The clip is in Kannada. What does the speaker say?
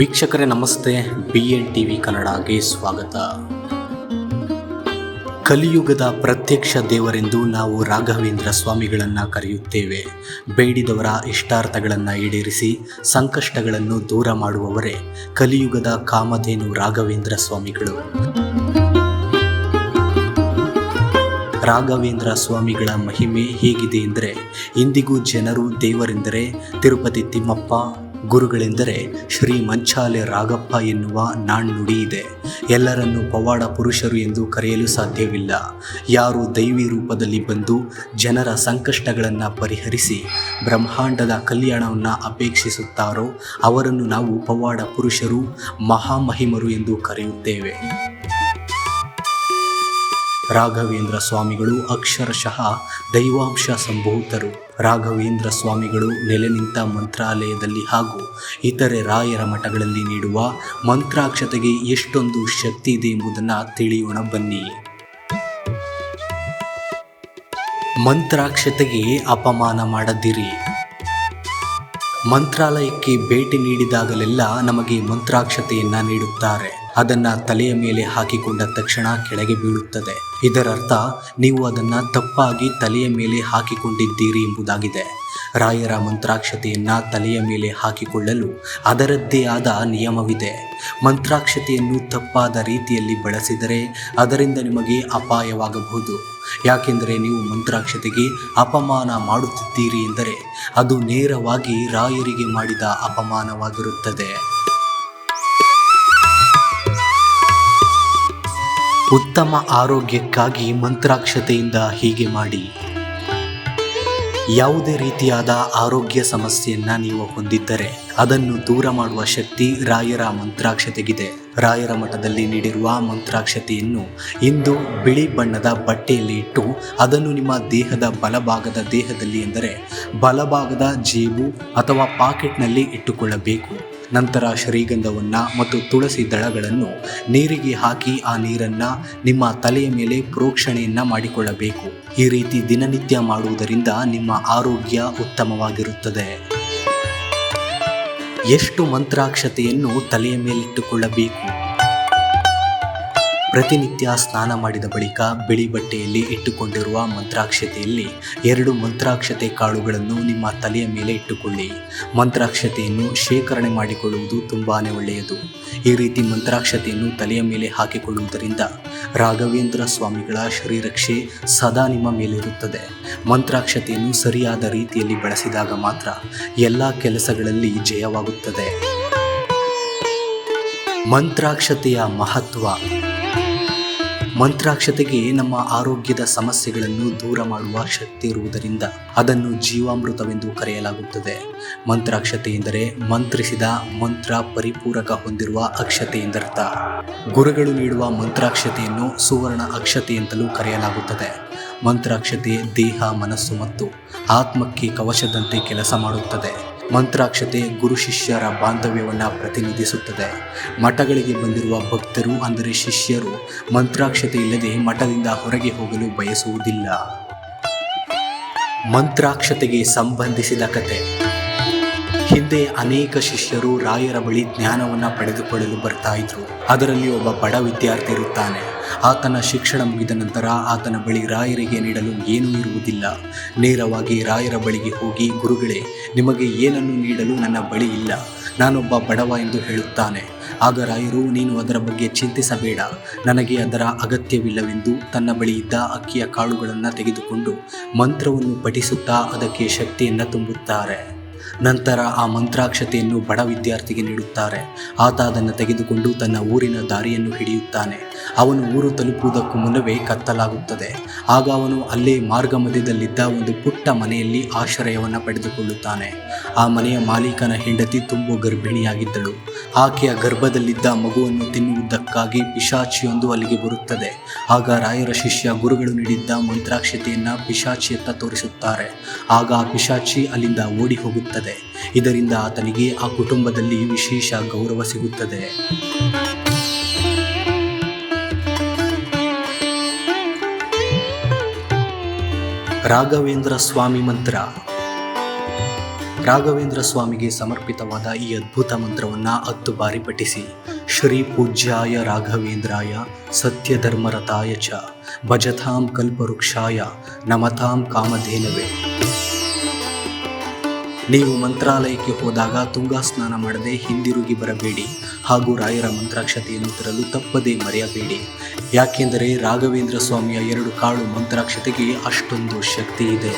ವೀಕ್ಷಕರೇ, ನಮಸ್ತೆ. ಬಿ ಎನ್ ಟಿ ವಿ ಕನ್ನಡಗೆ ಸ್ವಾಗತ. ಕಲಿಯುಗದ ಪ್ರತ್ಯಕ್ಷ ದೇವರೆಂದು ನಾವು ರಾಘವೇಂದ್ರ ಸ್ವಾಮಿಗಳನ್ನು ಕರೆಯುತ್ತೇವೆ. ಬೇಡಿದವರ ಇಷ್ಟಾರ್ಥಗಳನ್ನು ಈಡೇರಿಸಿ ಸಂಕಷ್ಟಗಳನ್ನು ದೂರ ಮಾಡುವವರೇ ಕಲಿಯುಗದ ಕಾಮಧೇನು ರಾಘವೇಂದ್ರ ಸ್ವಾಮಿಗಳು. ರಾಘವೇಂದ್ರ ಸ್ವಾಮಿಗಳ ಮಹಿಮೆ ಹೇಗಿದೆ ಎಂದರೆ ಇಂದಿಗೂ ಜನರು ದೇವರೆಂದರೆ ತಿರುಪತಿ ತಿಮ್ಮಪ್ಪ ಗುರುಗಳೆಂದರೆ ಶ್ರೀ ಮಂಚಾಲೆ ರಾಗಪ್ಪ ಎನ್ನುವ ನಾಣ್ಣುಡಿ ಇದೆ. ಎಲ್ಲರನ್ನು ಪವಾಡ ಪುರುಷರು ಎಂದು ಕರೆಯಲು ಸಾಧ್ಯವಿಲ್ಲ. ಯಾರು ದೈವಿ ರೂಪದಲ್ಲಿ ಬಂದು ಜನರ ಸಂಕಷ್ಟಗಳನ್ನು ಪರಿಹರಿಸಿ ಬ್ರಹ್ಮಾಂಡದ ಕಲ್ಯಾಣವನ್ನು ಅಪೇಕ್ಷಿಸುತ್ತಾರೋ ಅವರನ್ನು ನಾವು ಪವಾಡ ಪುರುಷರು ಮಹಾಮಹಿಮರು ಎಂದು ಕರೆಯುತ್ತೇವೆ. ರಾಘವೇಂದ್ರ ಸ್ವಾಮಿಗಳು ಅಕ್ಷರಶಃ ದೈವಾಂಶ ಸಂಭೂತರು. ರಾಘವೇಂದ್ರ ಸ್ವಾಮಿಗಳು ನೆಲೆ ನಿಂತ ಮಂತ್ರಾಲಯದಲ್ಲಿ ಹಾಗೂ ಇತರೆ ರಾಯರ ಮಠಗಳಲ್ಲಿ ನೀಡುವ ಮಂತ್ರಾಕ್ಷತೆಗೆ ಎಷ್ಟೊಂದು ಶಕ್ತಿ ಇದೆ ಎಂಬುದನ್ನು ತಿಳಿಯೋಣ ಬನ್ನಿ. ಮಂತ್ರಾಕ್ಷತೆಗೆ ಅಪಮಾನ ಮಾಡದಿರಿ. ಮಂತ್ರಾಲಯಕ್ಕೆ ಭೇಟಿ ನೀಡಿದಾಗಲೆಲ್ಲ ನಮಗೆ ಮಂತ್ರಾಕ್ಷತೆಯನ್ನು ನೀಡುತ್ತಾರೆ. ಅದನ್ನ ತಲೆಯ ಮೇಲೆ ಹಾಕಿಕೊಂಡ ತಕ್ಷಣ ಕೆಳಗೆ ಬೀಳುತ್ತದೆ. ಇದರರ್ಥ, ನೀವು ಅದನ್ನು ತಪ್ಪಾಗಿ ತಲೆಯ ಮೇಲೆ ಹಾಕಿಕೊಂಡಿದ್ದೀರಿ ಎಂಬುದಾಗಿದೆ. ರಾಯರ ಮಂತ್ರಾಕ್ಷತೆಯನ್ನು ತಲೆಯ ಮೇಲೆ ಹಾಕಿಕೊಳ್ಳಲು ಅದರದ್ದೇ ಆದ ನಿಯಮವಿದೆ. ಮಂತ್ರಾಕ್ಷತೆಯನ್ನು ತಪ್ಪಾದ ರೀತಿಯಲ್ಲಿ ಬಳಸಿದರೆ ಅದರಿಂದ ನಿಮಗೆ ಅಪಾಯವಾಗಬಹುದು. ಯಾಕೆಂದರೆ ನೀವು ಮಂತ್ರಾಕ್ಷತೆಗೆ ಅಪಮಾನ ಮಾಡುತ್ತಿದ್ದೀರಿ ಎಂದರೆ ಅದು ನೇರವಾಗಿ ರಾಯರಿಗೆ ಮಾಡಿದ ಅಪಮಾನವಾಗಿರುತ್ತದೆ. ಉತ್ತಮ ಆರೋಗ್ಯಕ್ಕಾಗಿ ಮಂತ್ರಾಕ್ಷತೆಯಿಂದ ಹೀಗೆ ಮಾಡಿ. ಯಾವುದೇ ರೀತಿಯಾದ ಆರೋಗ್ಯ ಸಮಸ್ಯೆಯನ್ನು ನೀವು ಹೊಂದಿದ್ದರೆ ಅದನ್ನು ದೂರ ಮಾಡುವ ಶಕ್ತಿ ರಾಯರ ಮಂತ್ರಾಕ್ಷತೆಗಿದೆ. ರಾಯರ ಮಠದಲ್ಲಿ ನೀಡಿರುವ ಮಂತ್ರಾಕ್ಷತೆಯನ್ನು ಇಂದು ಬಿಳಿ ಬಣ್ಣದ ಬಟ್ಟೆಯಲ್ಲಿ ಇಟ್ಟು ಅದನ್ನು ನಿಮ್ಮ ದೇಹದ ಬಲಭಾಗದ ದೇಹದಲ್ಲಿ ಎಂದರೆ ಬಲಭಾಗದ ಜೇಬು ಅಥವಾ ಪಾಕೆಟ್ನಲ್ಲಿ ಇಟ್ಟುಕೊಳ್ಳಬೇಕು. ನಂತರ ಶ್ರೀಗಂಧವನ್ನ ಮತ್ತು ತುಳಸಿ ದಳಗಳನ್ನು ನೀರಿಗೆ ಹಾಕಿ ಆ ನೀರನ್ನ ನಿಮ್ಮ ತಲೆಯ ಮೇಲೆ ಪ್ರೋಕ್ಷಣೆಯನ್ನ ಮಾಡಿಕೊಳ್ಳಬೇಕು. ಈ ರೀತಿ ದಿನನಿತ್ಯ ಮಾಡುವುದರಿಂದ ನಿಮ್ಮ ಆರೋಗ್ಯ ಉತ್ತಮವಾಗಿರುತ್ತದೆ. ಎಷ್ಟು ಮಂತ್ರಾಕ್ಷತೆಯನ್ನು ತಲೆಯ ಮೇಲಿಟ್ಟುಕೊಳ್ಳಬೇಕು. ಪ್ರತಿನಿತ್ಯ ಸ್ನಾನ ಮಾಡಿದ ಬಳಿಕ ಬಿಳಿ ಬಟ್ಟೆಯಲ್ಲಿ ಇಟ್ಟುಕೊಂಡಿರುವ ಮಂತ್ರಾಕ್ಷತೆಯಲ್ಲಿ ಎರಡು ಮಂತ್ರಾಕ್ಷತೆ ಕಾಳುಗಳನ್ನು ನಿಮ್ಮ ತಲೆಯ ಮೇಲೆ ಇಟ್ಟುಕೊಳ್ಳಿ. ಮಂತ್ರಾಕ್ಷತೆಯನ್ನು ಶೇಖರಣೆ ಮಾಡಿಕೊಳ್ಳುವುದು ತುಂಬಾ ಒಳ್ಳೆಯದು. ಈ ರೀತಿ ಮಂತ್ರಾಕ್ಷತೆಯನ್ನು ತಲೆಯ ಮೇಲೆ ಹಾಕಿಕೊಳ್ಳುವುದರಿಂದ ರಾಘವೇಂದ್ರ ಸ್ವಾಮಿಗಳ ಶರೀರಕ್ಷೆ ಸದಾ ನಿಮ್ಮ ಮೇಲಿರುತ್ತದೆ. ಮಂತ್ರಾಕ್ಷತೆಯನ್ನು ಸರಿಯಾದ ರೀತಿಯಲ್ಲಿ ಬಳಸಿದಾಗ ಮಾತ್ರ ಎಲ್ಲ ಕೆಲಸಗಳಲ್ಲಿ ಜಯವಾಗುತ್ತದೆ. ಮಂತ್ರಾಕ್ಷತೆಯ ಮಹತ್ವ. ಮಂತ್ರಾಕ್ಷತೆಗೆ ನಮ್ಮ ಆರೋಗ್ಯದ ಸಮಸ್ಯೆಗಳನ್ನು ದೂರ ಮಾಡುವ ಶಕ್ತಿ ಇರುವುದರಿಂದ ಅದನ್ನು ಜೀವಾಮೃತವೆಂದು ಕರೆಯಲಾಗುತ್ತದೆ. ಮಂತ್ರಾಕ್ಷತೆ ಎಂದರೆ ಮಂತ್ರಿಸಿದ ಮಂತ್ರ ಪರಿಪೂರಕ ಹೊಂದಿರುವ ಅಕ್ಷತೆ ಎಂದರ್ಥ. ಗುರುಗಳು ನೀಡುವ ಮಂತ್ರಾಕ್ಷತೆಯನ್ನು ಸುವರ್ಣ ಅಕ್ಷತೆ ಅಂತಲೂ ಕರೆಯಲಾಗುತ್ತದೆ. ಮಂತ್ರಾಕ್ಷತೆ ದೇಹ, ಮನಸ್ಸು ಮತ್ತು ಆತ್ಮಕ್ಕೆ ಕವಚದಂತೆ ಕೆಲಸ ಮಾಡುತ್ತದೆ. ಮಂತ್ರಾಕ್ಷತೆ ಗುರು ಶಿಷ್ಯರ ಬಾಂಧವ್ಯವನ್ನು ಪ್ರತಿನಿಧಿಸುತ್ತದೆ. ಮಠಗಳಿಗೆ ಬಂದಿರುವ ಭಕ್ತರು ಅಂದರೆ ಶಿಷ್ಯರು ಮಂತ್ರಾಕ್ಷತೆ ಇಲ್ಲದೆ ಮಠದಿಂದ ಹೊರಗೆ ಹೋಗಲು ಬಯಸುವುದಿಲ್ಲ. ಮಂತ್ರಾಕ್ಷತೆಗೆ ಸಂಬಂಧಿಸಿದ ಕತೆ. ಹಿಂದೆ ಅನೇಕ ಶಿಷ್ಯರು ರಾಯರ ಬಳಿ ಜ್ಞಾನವನ್ನು ಪಡೆದುಕೊಳ್ಳಲು ಬರ್ತಾ ಇದ್ರು. ಅದರಲ್ಲಿ ಒಬ್ಬ ಬಡ ವಿದ್ಯಾರ್ಥಿ ಇರುತ್ತಾನೆ. ಆತನ ಶಿಕ್ಷಣ ಮುಗಿದ ನಂತರ ಆತನ ಬಳಿ ರಾಯರಿಗೆ ನೀಡಲು ಏನೂ ಇರುವುದಿಲ್ಲ. ನೇರವಾಗಿ ರಾಯರ ಬಳಿಗೆ ಹೋಗಿ, ಗುರುಗಳೇ, ನಿಮಗೆ ಏನನ್ನು ನೀಡಲು ನನ್ನ ಬಳಿ ಇಲ್ಲ. ನಾನೊಬ್ಬ ಬಡವ ಎಂದು ಹೇಳುತ್ತಾನೆ. ಆಗ ರಾಯರು, ನೀನು ಅದರ ಬಗ್ಗೆ ಚಿಂತಿಸಬೇಡ. ನನಗೆ ಅದರ ಅಗತ್ಯವಿಲ್ಲವೆಂದು ತನ್ನ ಬಳಿ ಇದ್ದ ಅಕ್ಕಿಯ ಕಾಳುಗಳನ್ನು ತೆಗೆದುಕೊಂಡು ಮಂತ್ರವನ್ನು ಪಠಿಸುತ್ತಾ ಅದಕ್ಕೆ ಶಕ್ತಿಯನ್ನು ತುಂಬುತ್ತಾರೆ. ನಂತರ ಆ ಮಂತ್ರಾಕ್ಷತೆಯನ್ನು ಬಡ ವಿದ್ಯಾರ್ಥಿಗೆ ನೀಡುತ್ತಾರೆ. ಆತ ಅದನ್ನು ತೆಗೆದುಕೊಂಡು ತನ್ನ ಊರಿನ ದಾರಿಯನ್ನು ಹಿಡಿಯುತ್ತಾನೆ. ಅವನು ಊರು ತಲುಪುವುದಕ್ಕೂ ಮುನ್ನವೇ ಕತ್ತಲಾಗುತ್ತದೆ. ಆಗ ಅವನು ಅಲ್ಲೇ ಮಾರ್ಗ ಮಧ್ಯದಲ್ಲಿದ್ದ ಒಂದು ಪುಟ್ಟ ಮನೆಯಲ್ಲಿ ಆಶ್ರಯವನ್ನು ಪಡೆದುಕೊಳ್ಳುತ್ತಾನೆ. ಆ ಮನೆಯ ಮಾಲೀಕನ ಹೆಂಡತಿ ತುಂಬು ಗರ್ಭಿಣಿಯಾಗಿದ್ದಳು. ಆಕೆಯ ಗರ್ಭದಲ್ಲಿದ್ದ ಮಗುವನ್ನು ತಿನ್ನುವುದಕ್ಕಾಗಿ ಪಿಶಾಚಿಯೊಂದು ಅಲ್ಲಿಗೆ ಬರುತ್ತದೆ. ಆಗ ರಾಯರ ಶಿಷ್ಯ ಗುರುಗಳು ನೀಡಿದ್ದ ಮಂತ್ರಾಕ್ಷತೆಯನ್ನು ಪಿಶಾಚಿಯತ್ತ ತೋರಿಸುತ್ತಾರೆ. ಆಗ ಆ ಪಿಶಾಚಿ ಅಲ್ಲಿಂದ ಓಡಿ ಹೋಗುತ್ತದೆ ಇದರಿಂದ ಆತನಿಗೆ ಆ ಕುಟುಂಬದಲ್ಲಿ ವಿಶೇಷ ಗೌರವ ಸಿಗುತ್ತದೆ. ರಾಘವೇಂದ್ರ ಸ್ವಾಮಿ ಮಂತ್ರ. ರಾಘವೇಂದ್ರ ಸ್ವಾಮಿಗೆ ಸಮರ್ಪಿತವಾದ ಈ ಅದ್ಭುತ ಮಂತ್ರವನ್ನು ಹತ್ತು ಬಾರಿ ಪಠಿಸಿ. ಶ್ರೀ ಪೂಜ್ಯಾಯ ರಾಘವೇಂದ್ರಾಯ ಸತ್ಯಧರ್ಮರತಾಯ ಚ ಭಜತಾಂ ಕಲ್ಪವೃಕ್ಷಾಯ ನಮತಾಂ ಕಾಮಧೇನವೇ. ನೀವು ಮಂತ್ರಾಲಯಕ್ಕೆ ಹೋದಾಗ ತುಂಗಾ ಸ್ನಾನ ಮಾಡದೆ ಹಿಂದಿರುಗಿ ಬರಬೇಡಿ. ಹಾಗೂ ರಾಯರ ಮಂತ್ರಾಕ್ಷತೆಯನ್ನು ತರಲು ತಪ್ಪದೇ ಮರೆಯಬೇಡಿ. ಯಾಕೆಂದರೆ ರಾಘವೇಂದ್ರ ಸ್ವಾಮಿಯ ಎರಡು ಕಾಳು ಮಂತ್ರಾಕ್ಷತೆಗೆ ಅಷ್ಟೊಂದು ಶಕ್ತಿ ಇದೆ